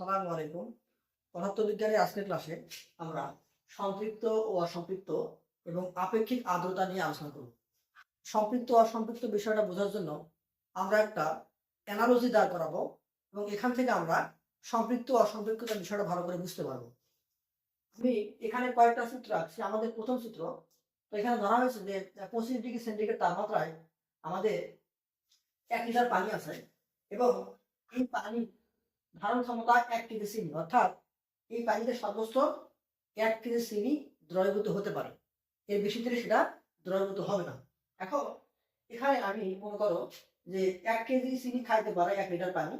আসসালামু আলাইকুম। পদার্থবিজ্ঞানের আজকের ক্লাসে আমরা সম্পৃক্ত ও অসম্পৃক্ত এবং আপেক্ষিক আর্দ্রতা নিয়ে আলোচনা করব। সম্পৃক্ত অসম্পৃক্ত বিষয়টা বোঝার জন্য আমরা একটা অ্যানালজি দাঁড় করাবো এবং এখান থেকে আমরা সম্পৃক্ত অসম্পৃক্ততা বিষয়টা ভালো করে বুঝতে পারব। আমি এখানে কয়েকটা সূত্র আঁকছি, আমাদের প্রথম সূত্র। তো এখানে ধরা হয়েছে যে পঁচিশ ডিগ্রি সেন্টিগ্রেড তাপমাত্রায় আমাদের এক লিটার পানি আছে এবং এই পানি ধারণ ক্ষমতা এক কেজি চিনি অর্থাৎ এই পানিতে সর্বোচ্চ এক কেজি চিনি দ্রবীভূত হতে পারে। এর বেশি দিলে সেটা দ্রবীভূত হবে না। এখন এখানে আমি মনে করো যে এক কেজি চিনি খাইতে পারে এক লিটার পানি,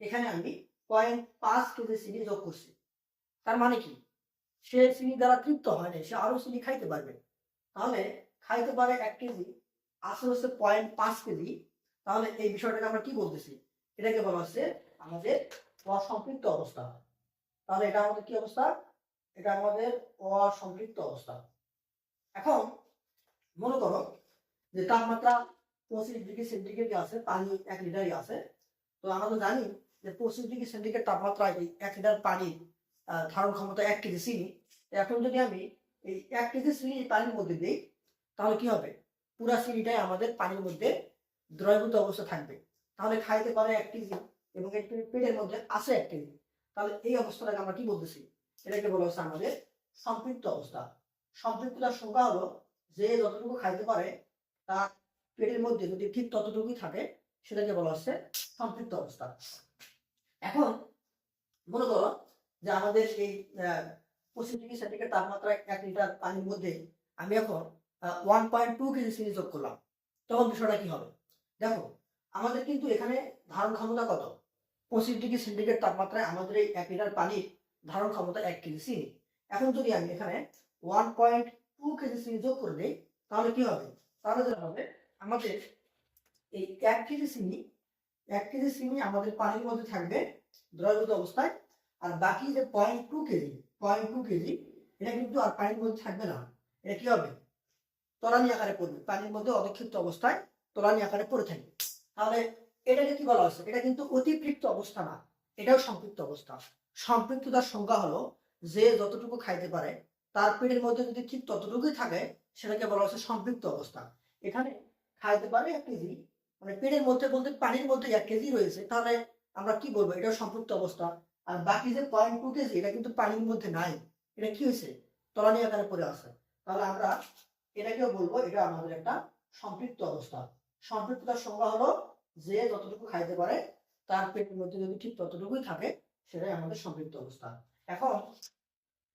এখানে আমি পয়েন্ট পাঁচ কেজি চিনি যোগ করছি। তার মানে কি? সে চিনি দ্বারা তৃপ্ত হয় না সে আরও চিনি খাইতে পারবে। তাহলে খাইতে পারে এক কেজি আসলে হচ্ছে পয়েন্ট পাঁচ কেজি। তাহলে এই বিষয়টাকে আমরা কি বলতেছি? এটাকে বলা হচ্ছে আমাদের অসম্পৃক্ত অবস্থা। তাহলে এটা আমাদের কি অবস্থা? এটা আমাদের অসম্পৃক্ত অবস্থা। এখন মনে করো যে তাপমাত্রা পঁচিশ ডিগ্রি সেন্টিগ্রেড আছে, পানি এক লিটারই আছে। তো আমরা তো জানি যে পঁচিশ ডিগ্রি সেন্টিগ্রেড তাপমাত্রায় এক লিটার পানি ধারণ ক্ষমতা এক কেজি চিনি এখন যদি আমি এই এক কেজি চিনি পানির মধ্যে দিই, তাহলে কি হবে? পুরা চিনিটাই আমাদের পানির মধ্যে দ্রবীভূত অবস্থা থাকবে। তাহলে খাইতে পারে এক কেজি। এবং একটি পেটের মধ্যে আছে এক কেজি। তাহলে এই অবস্থাটাকে আমরা কি বলতেছি? এটাকে বলা হচ্ছে আমাদের সম্পৃক্ত অবস্থা। সম্পৃক্ততার সংখ্যা হলো যে যতটুকু খাইতে পারে, তার পেটের মধ্যে যদি ঠিক ততটুকুই থাকে, সেটাকে বলা হচ্ছে সম্পৃক্ত অবস্থা। এখন মনে করো যে আমাদের এই পঁচিশ ডিগ্রি সেন্টিগ্রেড তাপমাত্রায় এক লিটার পানির মধ্যে আমি এখন ওয়ান পয়েন্ট টু কেজি চিনি যোগ করলাম। তখন বিষয়টা কি হবে? দেখো, আমাদের কিন্তু এখানে ধারণ ক্ষমতা কত? পঁচিশ ডিগ্রি সেন্টিগ্রেড তাপমাত্রায় আমাদের এই এক লিটার পানির ধারণ ক্ষমতা এক কেজি চিনি। এখন যদি আমি এখানে ওয়ান পয়েন্ট টু কেজি চিনি যোগ করে দিই, তাহলে কি হবে? তাহলে যেটা হবে, আমাদের এই এক কেজি চিনি, এক কেজি চিনি আমাদের পানির মধ্যে থাকবে দ্রবীভূত অবস্থায়, আর বাকি যে point two KG point two KG, এটা কিন্তু আর পানির মধ্যে থাকবে না। এটা কি হবে? তলানি আকারে পড়বে। পানির মধ্যে অধিক্ষিপ্ত অবস্থায় তলানি আকারে পড়ে থাকবে। তাহলে এটাকে কি বলা হচ্ছে এটা কিন্তু অতিপৃক্ত অবস্থা না। এটাও সম্পৃক্ত অবস্থা। সম্পৃক্ততার সংজ্ঞা হলো যে যতটুকু খাইতে পারে, তার পেটের মধ্যে যদি ঠিক ততটুকুই থাকে, সেটাকে বলা হচ্ছে সম্পৃক্ত অবস্থা। এখানে খাইতে পারে এক কেজি মানে পেটের মধ্যে বলতে পানির মধ্যে এক কেজি রয়েছে, তাহলে আমরা কি বলব? এটাও সম্পৃক্ত অবস্থা। আর বাকি যে পয়েন্ট টু কেজি, এটা কিন্তু পানির মধ্যে নাই। এটা কি হয়েছে? তলানি আকারে পড়ে আছে। তাহলে আমরা এটাকেও বলব, এটা আমাদের একটা সম্পৃক্ত অবস্থা। সম্পৃক্ততার সংজ্ঞা হলো যে যতটুকু খাইতে পারে, তার পেটের মধ্যে যদি ঠিক ততটুকুই থাকে, সেটাই আমাদের সম্পৃক্ত অবস্থা। এখন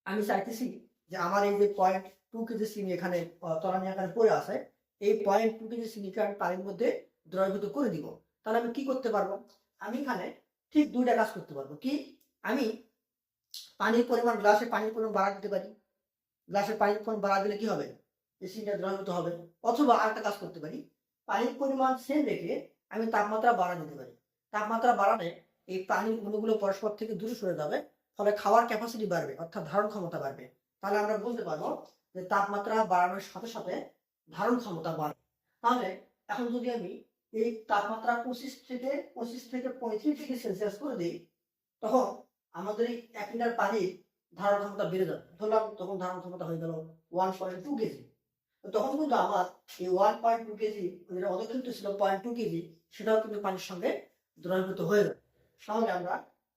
আমি চাইতেছি যে আমার এই যে পয়েন্ট টু কেজি চিনি এখানে তলানি আকারে পড়ে আছে, এই পয়েন্ট টু কেজি চিনিকে আমি পানির মধ্যে দ্রবীভূত করে দিব, তাহলে আমি কি করতে পারব? আমি এখানে ঠিক দুইটা কাজ করতে পারব। কি? আমি পানির পরিমাণ, গ্লাসে পানির পরিমাণ বাড়া দিতে পারি। গ্লাসে পানির পরিমাণ বাড়া দিলে কি হবে? এই চিনিটা দ্রবীভূত হবে। অথবা আরেকটা কাজ করতে পারি। পানির পরিমাণ সেম রেখে আমি তাপমাত্রা বাড়া দিতে পারি। তাপমাত্রা বাড়ালে এই পানির অণুগুলো পরস্পর থেকে দূরে সরে যাবে, ফলে খাওয়ার ক্যাপাসিটি বাড়বে, অর্থাৎ ধারণ ক্ষমতা বাড়বে। তাহলে আমরা বলতে পারব যে তাপমাত্রা বাড়ানোর সাথে সাথে ধারণ ক্ষমতা বাড়বে। তাহলে এখন যদি আমি এই তাপমাত্রা পঁচিশ থেকে পঁচিশ থেকে পঁয়ত্রিশ ডিগ্রি সেলসিয়াস করে দিই, তখন আমাদের এই এক লিটার পানির ধারণ ক্ষমতা বেড়ে যাবে। ধরলাম তখন ধারণ ক্ষমতা হয়ে গেল ওয়ান পয়েন্ট টু কেজি। তখন কিন্তু আমার এই ওয়ান পয়েন্ট টু কেজি, যেটা অধিকৃত ছিল পয়েন্ট টু কেজি সেটাও কিন্তু পানির সঙ্গে দ্রবীভূত হয়ে যাবে। তাহলে আমরা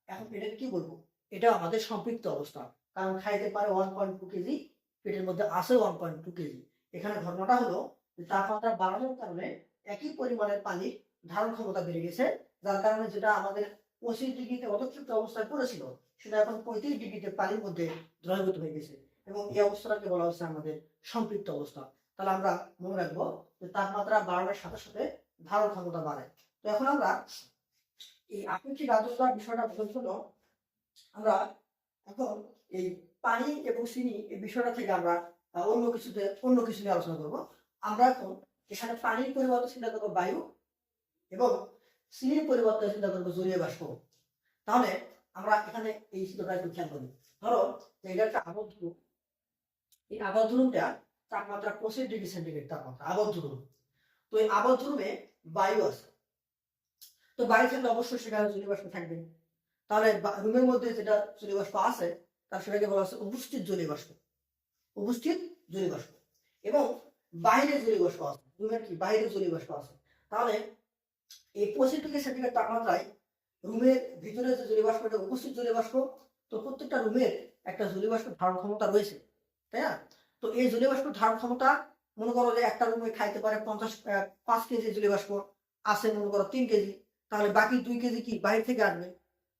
এখন এটাকে কি বলব? এটা আমাদের সম্পৃক্ত অবস্থা। কারণ খাইতে পারে ওয়ান পয়েন্ট টু কেজি, পেটের মধ্যে আসে ওয়ান পয়েন্ট টু কেজি। এখানে ঘটনাটা হলো তাপমাত্রা বাড়ানোর কারণে একই পরিমাণের পানি ধারণ ক্ষমতা বেড়ে গেছে, যার কারণে যেটা আমাদের পঁচিশ ডিগ্রিতে অধিকৃত অবস্থায় পড়েছিল, সেটা এখন পঁয়ত্রিশ ডিগ্রিতে পানির মধ্যে দ্রবীভূত হয়ে গেছে। এবং এই অবস্থাটাকে বলা হচ্ছে আমাদের সম্পৃক্ত অবস্থা। তাহলে আমরা মনে রাখব যে তাপমাত্রা বাড়ানোর সাথে সাথে ধারণ ক্ষমতা বাড়ে তো এখন আমরা এই আপেক্ষিক আর্দ্রতার বিষয়টা বোঝার জন্য আমরা এখন এই পানি এবং চিনি এই বিষয়টা থেকে আমরা অন্য কিছুতে, অন্য কিছু নিয়ে আলোচনা করব। আমরা এখন এখানে পানির পরিবর্তে চিন্তা করব বায়ু এবং চিনির পরিবর্তে চিন্তা করব জলীয় বাষ্প। তাহলে আমরা এখানে এই চিত্রটা একটু খেয়াল করি। ধরো এটা একটা আবদ্ধ রূপ এই আবদ্ধ রুমটা তাপমাত্রা পঁচিশ ডিগ্রি সেন্টিগ্রেড তাপমাত্রা, আবদ্ধ রুম। তো এই আবদ্ধ রুমে বায়ু আছে তো বায়ু থাকলে অবশ্যই সেখানে জলীয় বাষ্প থাকবে। তাহলে রুমের মধ্যে যেটা জলীয় বাষ্প আছে, তার সেটাকে বলা হচ্ছে উপস্থিত জলীয় বাষ্প উপস্থিত জলীয় বাষ্প এবং বাইরে জলীয় বাষ্প আছে। রুমের কি? বাইরে জলীয় বাষ্প আছে। তাহলে এই পঁচিশ ডিগ্রি সেন্টিগ্রেড তাপমাত্রায় রুমের ভিতরে যে জলীয় বাষ্প এটা উপস্থিত জলীয় বাষ্প তো প্রত্যেকটা রুমের একটা জলীয় বাষ্প ধারণ ক্ষমতা রয়েছে। তাই না? তো এই জলীয় বাষ্প ধারণ ক্ষমতা মনে করো যে একটা রুমে খাইতে পারে পঞ্চাশ পাঁচ কেজি জলীয় বাষ্প আছে মনে করো তিন কেজি, তাহলে বাকি দুই কেজি কি বাইরে থেকে আসবে?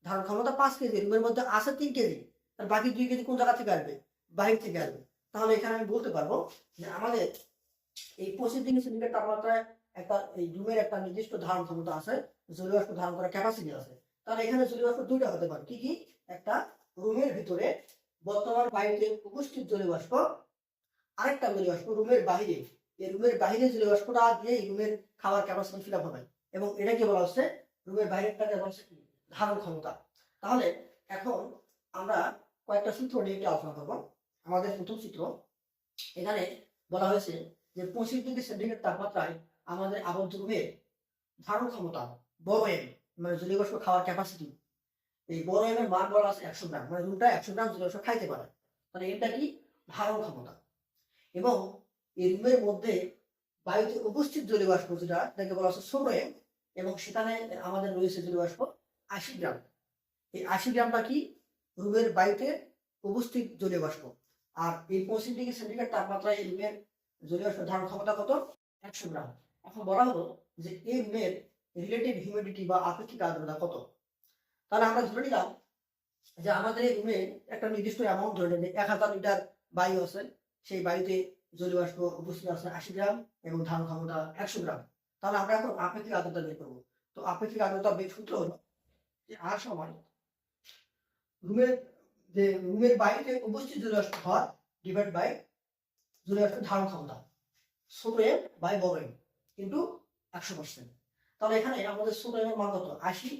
ধারণ ক্ষমতা পাঁচ কেজি, রুমের মধ্যে আছে তিন কেজি আর বাকি দুই কেজি কোন জায়গা থেকে আসবে? বাইরে থেকে আসবে। তাহলে এখানে আমি বলতে পারব যে আমাদের এই পঁচিশ ডিগ্রি সেন্টিগ্রেড তাপমাত্রায় একটা এই রুমের একটা নির্দিষ্ট ধারণ ক্ষমতা আছে, জলীয় বাষ্প ধারণ করার ক্যাপাসিটি আছে। তাহলে এখানে জলীয় বাষ্প দুইটা হতে পারে। কি কি? একটা রুমের ভিতরে বর্তমান বায়ুতে উপস্থিত জলীয় বাষ্প আরেকটা জলীয় বাষ্প রুমের বাইরে। এই রুমের বাইরে জলীয় বাষ্পটা দিয়ে রুমের খাওয়ার ক্যাপাসিটি ফিল আপ হবে। এবং এটাকে বলা হচ্ছে রুমের বাইরেরটাকে বলা হচ্ছে? ধারণ ক্ষমতা। তাহলে এখন আমরা কয়েকটা সূত্র নিয়ে একটু আলোচনা করব। আমাদের প্রথম সূত্র, এখানে বলা হয়েছে যে পঁচিশ ডিগ্রি সেন্টিগ্রেড তাপমাত্রায় আমাদের আবদ্ধ রুমের ধারণ ক্ষমতা, বড় এম মানে জলীয় বাষ্প খাওয়ার ক্যাপাসিটি এই বড় এম এর মান বলা আছে একশো গ্রাম মানে রুমটা একশো গ্রাম জলীয় বাষ্প খাইতে পারে। মানে এটা কি? ধারণ ক্ষমতা। এবং এই রুমের মধ্যে বায়ুতে উপস্থিত জলীয় বাষ্প যেটা এটাকে বলা হচ্ছে এম, এবং সেখানে আমাদের রয়েছে জলীয় বাষ্প আশি গ্রাম। এই আশি গ্রামটা কি? রুমের বায়ুতে উপস্থিত জলীয় বাষ্প আর এই পঁচিশ ডিগ্রি সেন্টিগ্রেড তাপমাত্রায় এই রুমের জলীয় বাষ্প ধারণ ক্ষমতা কত? একশো গ্রাম। এখন বলা হলো যে এই রুমের রিলেটিভ হিউমিডিটি বা আপেক্ষিক আর্দ্রতা কত? তাহলে আমরা ধরে নিলাম যে আমাদের এই রুমে একটা নির্দিষ্ট অ্যামাউন্ট ধরে নিলে এক হাজার লিটার বায়ু আছে। সেই বায়ুতে জলীয় বাষ্প উপস্থিত আছে আশি গ্রাম এবং ধারণ ক্ষমতা একশো গ্রাম। তাহলে আমরা এখন আপেক্ষিক আর্দ্রতা বের করব। তো আপেক্ষিক আর্দ্রতা বের সূত্র হলো যে আর সময় রুমের যে রুমের বায়ুতে উপস্থিত জলীয় বাষ্প ডিভাইড বাই জলীয় বাষ্প ধারণ ক্ষমতা। ছোট এম বাই বড় এম কিন্তু একশো পার্সেন্ট তাহলে এখানে আমাদের ছোট এম মান কত? আশি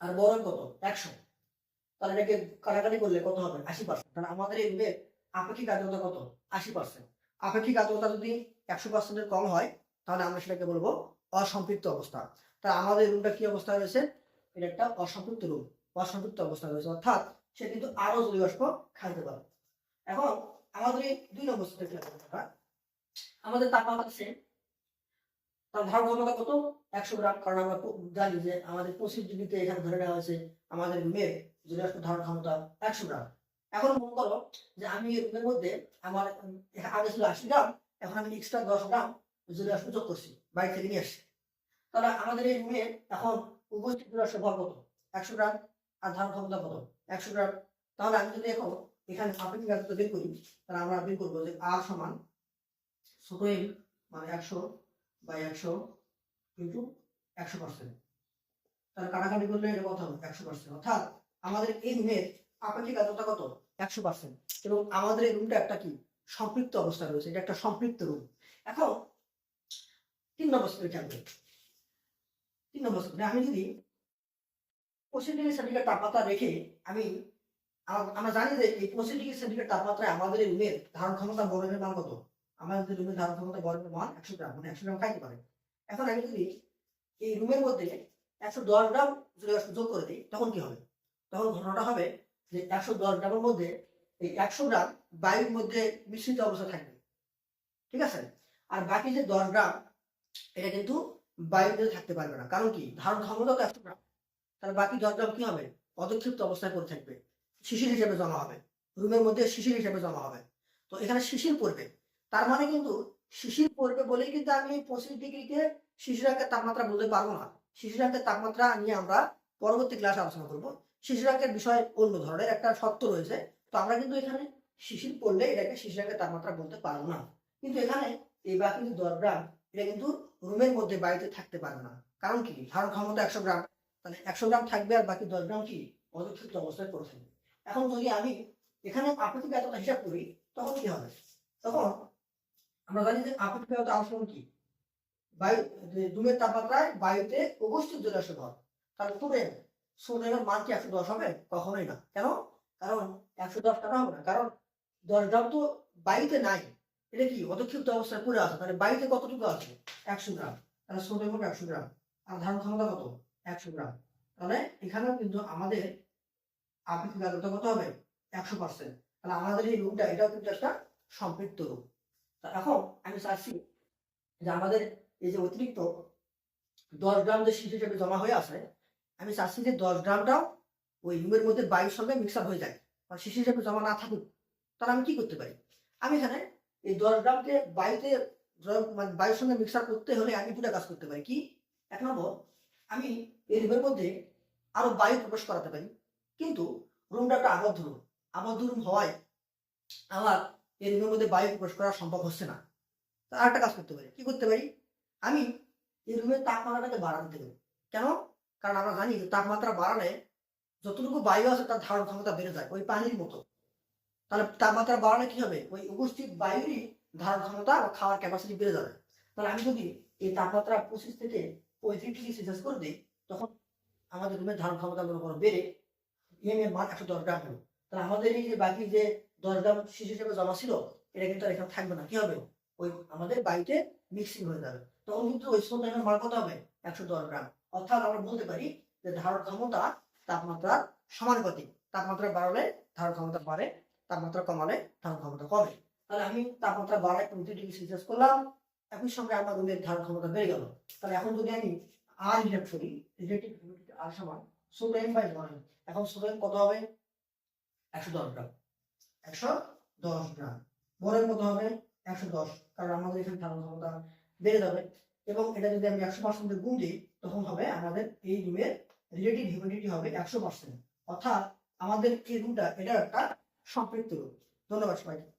আর বড় এম কত? একশো। তাহলে এটাকে কাটাকাটি করলে কত হবে? আশি পার্সেন্ট কারণ আমাদের এই রুমের আপেক্ষিক আর্দ্রতা কত? আশি পার্সেন্ট আপেক্ষিক আর্দ্রতা যদি একশো পার্সেন্টের কম হয়, তাহলে আমরা সেটাকে বলব অসম্পৃক্ত অবস্থা। তা আমাদের রুমটা কি অবস্থায় রয়েছে? এটা একটা অসম্পৃক্ত রুম অসম্পৃক্ত অবস্থায় রয়েছে। অর্থাৎ সে কিন্তু আরও জলীয় বাষ্প খাইতে পারে। এখন আমাদের এই দুই নম্বর আমাদের তাপমাত্রা আছে তার ধারণ ক্ষমতা কত? একশো গ্রাম। কারণ আমরা জানি যে আমাদের পঁচিশ ডিগ্রিতে এখানে ধরে নেওয়া হয়েছে আমাদের রুমের জলীয় ধারণ ক্ষমতা একশো গ্রাম। এখন মনে করো যে আমি রুমের মধ্যে আমার আগে ছিল আশি গ্রাম, এখন আমি এক্সট্রা দশ গ্রাম জলীয় বাষ্প যোগ করছি বাইরে থেকে নিয়ে আসছি। তাহলে আমাদের এই রুমে এখন উপস্থিত জলীয় ভর কত? একশো গ্রাম আর ধারণ ক্ষমতা কত? একশো গ্রাম। তাহলে আমি যদি এখন এখানে আপেক্ষিক আর্দ্রতা বের করি, তাহলে আমরা বের করব যে আর সমান ছোট এম মানে একশো বাই একশো কিন্তু একশো পার্সেন্ট তাহলে কাটাকাটি করলে এটা কত হবে? একশো পার্সেন্ট অর্থাৎ আমাদের এই রুমের আপেক্ষিক আর্দ্রতা কত? একশো পার্সেন্ট। এবং আমাদের এই রুমটা একটা কি? সম্পৃক্ত অবস্থায় রয়েছে। এটা একটা সম্পৃক্ত রুম এখন তিন নম্বর স্টেপে খেয়াল করি তিন নম্বর স্টেপে আমি যদি পঁচিশ ডিগ্রি সেন্টিগ্রেড তাপমাত্রা রেখে আমি আমরা জানি যে এই পঁচিশ ডিগ্রি সেন্টিগ্রেড তাপমাত্রায় আমাদের এই রুমের ধারণ ক্ষমতা বরফের মান কত? আমাদের রুমের ধারণ ক্ষমতা বরফের মান একশো গ্রাম মানে একশো গ্রাম খাইতে পারে। এখন আমি যদি এই রুমের মধ্যে একশো দশ গ্রাম বাষ্প যোগ করে দিই তখন কি হবে? তখন ঘটনাটা হবে যে একশো দশ গ্রামের মধ্যে এই একশো গ্রাম বায়ুর মধ্যে মিশ্রিত অবস্থা থাকবে। ঠিক আছে? আর বাকি যে দশ গ্রাম, এটা কিন্তু বায়ুর মধ্যে থাকতে পারবে না। কারণ কি? ধারণ ক্ষমতা তো একশো গ্রাম। তাহলে বাকি দশ গ্রাম কি হবে? অদক্ষিপ্ত অবস্থায় পড়ে থাকবে। শিশির হিসেবে জমা হবে। রুমের মধ্যে শিশির হিসেবে জমা হবে। তো এখানে শিশির পড়বে। তার মানে কিন্তু শিশির পড়বে বলেই কিন্তু আমি পঁচিশ ডিগ্রিকে শিশিরাঙ্কের তাপমাত্রা বলতে পারব না। শিশিরাঙ্কের তাপমাত্রা নিয়ে আমরা পরবর্তী ক্লাসে আলোচনা করব। শিশিরাঙ্কের বিষয় অন্য ধরনের একটা শর্ত রয়েছে। তো আমরা কিন্তু এখানে শিশির পড়লে এটাকে শিশিরাঙ্কের তাপমাত্রা বলতে পারব না। কিন্তু এখানে এই বাকি যে দশ গ্রাম, এটা কিন্তু রুমের মধ্যে বাড়িতে থাকতে পারবে না। কারণ কি? ধারণ ক্ষমতা একশো গ্রাম। তাহলে একশো গ্রাম থাকবে আর বাকি দশ গ্রাম কি? অদক্ষিপ্ত অবস্থায় পড়ে থাকবে। এখন যদি আমি এখানে আপেক্ষিক আয়তটা হিসাব করি, তখন কি হবে? তখন আমরা জানি যে আপেক্ষিক আয়ত আচরণ কি? বায়ু রুমের তাপমাত্রায় বায়ুতে উপস্থিত বাষ্প ভর। তাহলে স্টুডেন্ট স্টুডেন্টের মান কি একশো দশ হবে? কখনোই না। কেন? কারণ একশো দশ টাকা হবে না। কারণ দশ গ্রাম তো বায়ুতে নাই। এটা কি? অদক্ষিপ্ত অবস্থায় পড়ে আছে। তাহলে বায়ুতে কতটুকু আছে? একশো গ্রাম। তাহলে সোডিয়াম হবে একশো গ্রাম। আর ধারণ ক্ষমতা কত? একশো গ্রাম। তাহলে এখানেও কিন্তু আমাদের আপেক্ষিক আর্দ্রতা কত হবে? একশো পার্সেন্ট। তাহলে আমাদের এই রূপটা এটাও কিন্তু একটা সম্পৃক্ত রূপ তা এখন আমি চাচ্ছি যে আমাদের এই যে অতিরিক্ত দশ গ্রাম যে শিশু হিসেবে জমা হয়ে আছে আমি চাচ্ছি যে দশ গ্রামটাও ওই রুমের মধ্যে বায়ুর সঙ্গে মিক্সার হয়ে যায়। মানে শিশু হিসেবে জমা না থাকুক, তাহলে আমি কি করতে পারি? আমি এখানে এই দশ গ্রামকে বায়ুতে মানে বায়ুর সঙ্গে মিক্সার করতে হলে আমি দুটা কাজ করতে পারি। কি? এক নম্বর, আমি এই রুমের মধ্যে আরও বায়ু প্রবেশ করাতে পারি। কিন্তু রুমটা একটা আবদ্ধ রুম আবদ্ধ রুম হওয়ায় আমার এই রুমের মধ্যে বায়ু প্রবেশ করা সম্ভব হচ্ছে না। তা আরেকটা কাজ করতে পারি। কি করতে পারি? আমি এই রুমের তাপমাত্রাটাকে বাড়াতে দেবো কেন? কারণ আমরা জানি যে তাপমাত্রা বাড়ালে যতটুকু বায়ু আছে তার ধারণ ক্ষমতা বেড়ে যায়, ওই পানির মতো। তাহলে তাপমাত্রা বাড়ালে কি হবে? ওই উপস্থিত বায়ুরই ধারণ ক্ষমতা বা খাওয়ার ক্যাপাসিটি বেড়ে যাবে। তাহলে আমি যদি এই তাপমাত্রা পঁচিশ থেকে পঁয়ত্রিশ ডিগ্রি সেলসিয়াস করে দিই, তখন আমাদের রুমের ধারণ ক্ষমতা মনে করো বেড়ে ইএম এর মান একশো দশ গ্রাম হলো। তাহলে আমাদের এই যে বাকি যে দশ গ্রাম শিশু হিসেবে জমা ছিল, এটা কিন্তু আর এখানে থাকবে না। কি হবে? ওই আমাদের বাড়িতে মিক্সিং হয়ে যাবে। তখন কিন্তু ওই স্টোনটাইমের মান কত হবে? একশো দশ গ্রাম। অর্থাৎ আমরা বলতে পারি যে ধারণ ক্ষমতা তাপমাত্রার সমানুপাতিক তাপমাত্রা বাড়ালে ধারণ ক্ষমতা বাড়ে, তাপমাত্রা কমালে ধারণ ক্ষমতা কমে। তাহলে আমি তাপমাত্রা বাড়ায় পঁয়ত্রিশ ডিগ্রি সেলসিয়াস করলাম, একই সঙ্গে আমার রুমের ধারণ ক্ষমতা বেড়ে গেল। তাহলে এখন যদি আমি আর হিসাব করি আর সমান সোডিয়াম বাই ওয়ান এখন সোডিয়াম কত হবে? একশো দশ গ্রাম। একশো দশ গ্রাম। বরের কত হবে? একশো দশ। কারণ আমাদের এখানে ধারণ ক্ষমতা বেড়ে যাবে। এবং এটা যদি আমি একশো পার্সেন্টে গুণ দিই তখন হবে আমাদের এই রুমের রিলেটিভ হিউমিডিটি হবে একশো পার্সেন্ট অর্থাৎ আমাদের এই রুমটা এটা একটা সম্পৃক্ত রুম ধন্যবাদ সবাইকে।